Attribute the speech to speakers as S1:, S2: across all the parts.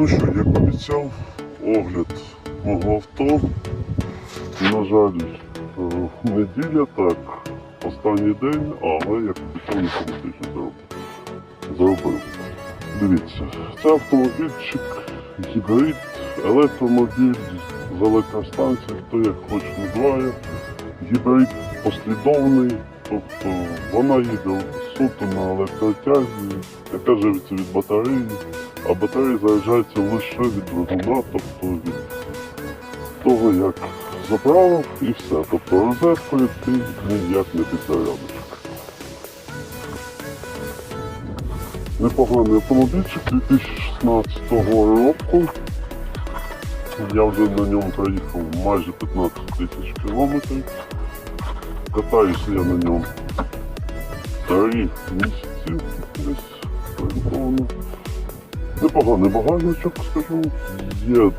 S1: Ну що, як обіцяв, огляд мого авто. На жаль, е, неділя так, останній день, але як обіцяв, не політично зробив. Дивіться, це автомобільчик, гібрид, електромобіль з електростанції, хто як хоче називає. Гібрид послідовний, тобто вона їде суто на електротязі, яка живиться від батареї, а батарея заряджається лише від двигуна, тобто від того, як заправив і все. Тобто розеткою ти ніяк не підзарядиш. Непоганий автомобільчик 2016 року. Я вже на ньому проїхав майже 15 тисяч кілометрів. Катаюся я на ньому 3 місяці десь орієнтовно. Непоганий багажничок, скажу. Є,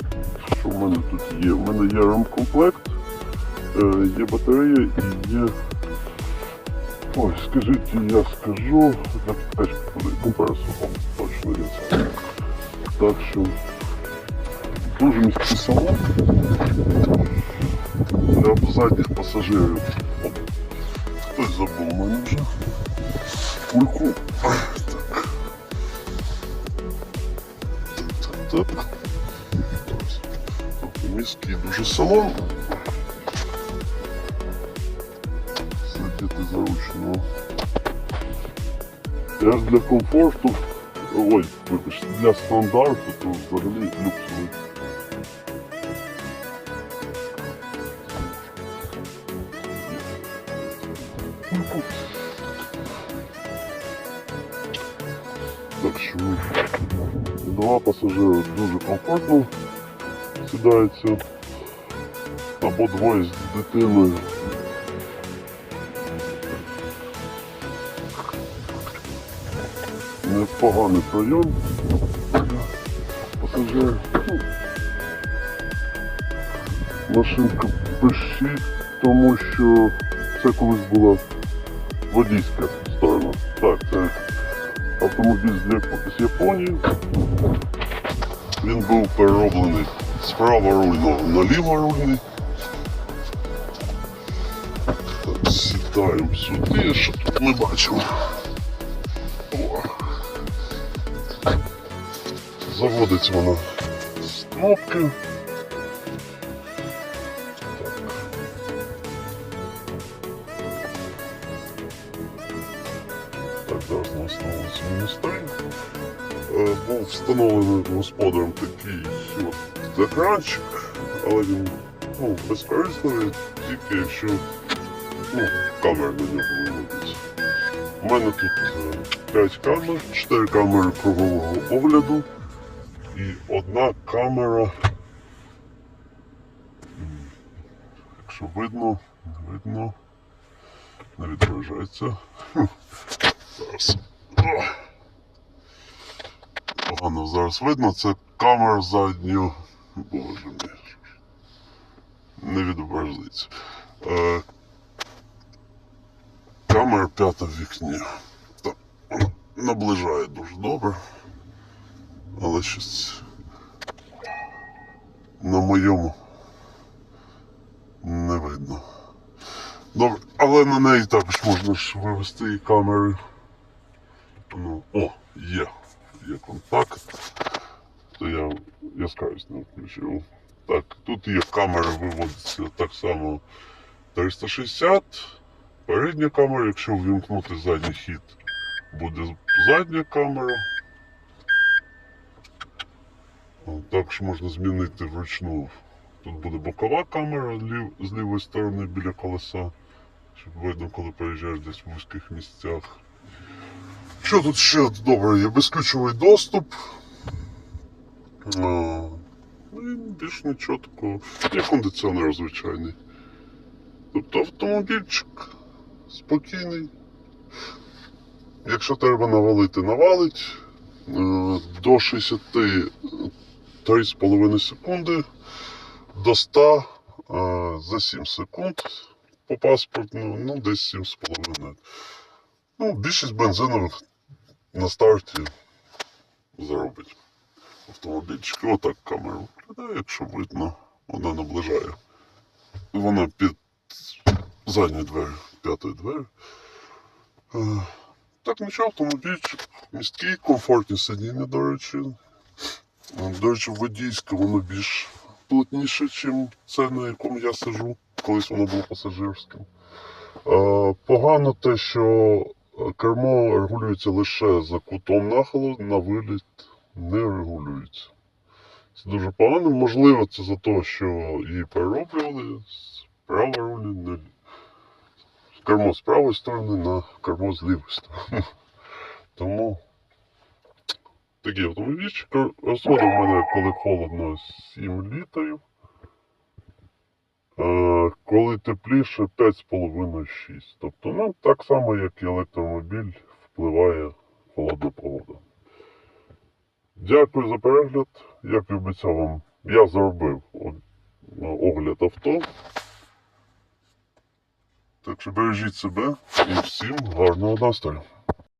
S1: що в мене тут є? У мене є ремкомплект, е, є батарея і є. Ой, скажіть, я скажу, я теж компресор, о, точно є це. Так що дуже міський салон для задніх пасажирів. Оп, Хтось забув у мене вже. Кульку. Так. Так, так, так. Тобто Міський дуже салон. Сидіти заручно. Я ж для комфорту, ой, вибачте, для стандарту, то взагалі люксовий. Так що два пасажири дуже комфортно сідаються. Або двоє з дитиною. Непоганий прийом. Пасажир. Ну, Машинка пишіть, тому що це колись була водійська сторона. Так, це автомобіль з Яп- з Японії. Він був перероблений з праворульного на ліворульний. Сідаємо сюди, що тут ми бачимо. О. Заводиться вона з кнопки. Стрим. Е, Був встановлений господарем такий от екранчик, але він ну, безкорисливий, тільки якщо ну, камера на нього виводиться. У мене тут 5 камер, 4 камери кругового огляду і одна камера. Якщо видно, не видно, не відображається. Зараз. Погано зараз видно, це камера заднього. Боже мій. Не відобразиться. Е, камера п'ята в вікні. Так, наближає дуже добре. Але щось на моєму не видно. Добре, але на неї також можна ж вивести і камери. Є. Є контакт. То я яскравість не включив. Так, тут є камера, виводиться так само 360. Передня камера, якщо ввімкнути задній хід, буде задня камера. Також можна змінити вручну. Тут буде бокова камера з лівої сторони біля колеса, щоб видно, коли переїжджаєш десь в вузьких місцях. Що тут ще добре? Є безключовий доступ. А, ну і більш нічого такого. Є кондиціонер звичайний. Тобто автомобільчик спокійний. Якщо треба навалити, навалить. Е, До 63,5 секунди, до 100 е, за 7 секунд по паспортну, ну десь 7,5. Ну, більшість бензинових на старті заробить. автомобільчики. Отак камера виглядає, якщо видно, вона наближає. Вона під задні двері, п'ятої двері. Е, Так, нічого, автомобільчик місткий, комфортні сидіння, до речі. Е, До речі, водійське воно більш плотніше, ніж це, на якому я сиджу. Колись воно було пасажирським. Е, Погано те, що кермо регулюється лише за кутом нахилу, на виліт не регулюється. Це дуже погано. Можливо, це за те, що її перероблювали з правої рулі на кермо з правої сторони на кермо з лівої сторони. Тому такий автомобільчик. В мене, коли холодно, 7 літрів. Е, Коли тепліше 5,5-6. Тобто, ну, так само, як і електромобіль, впливає холодна погода. Дякую за перегляд. Як і обіцяв вам, я зробив огляд авто. Так що бережіть себе і всім гарного настрою.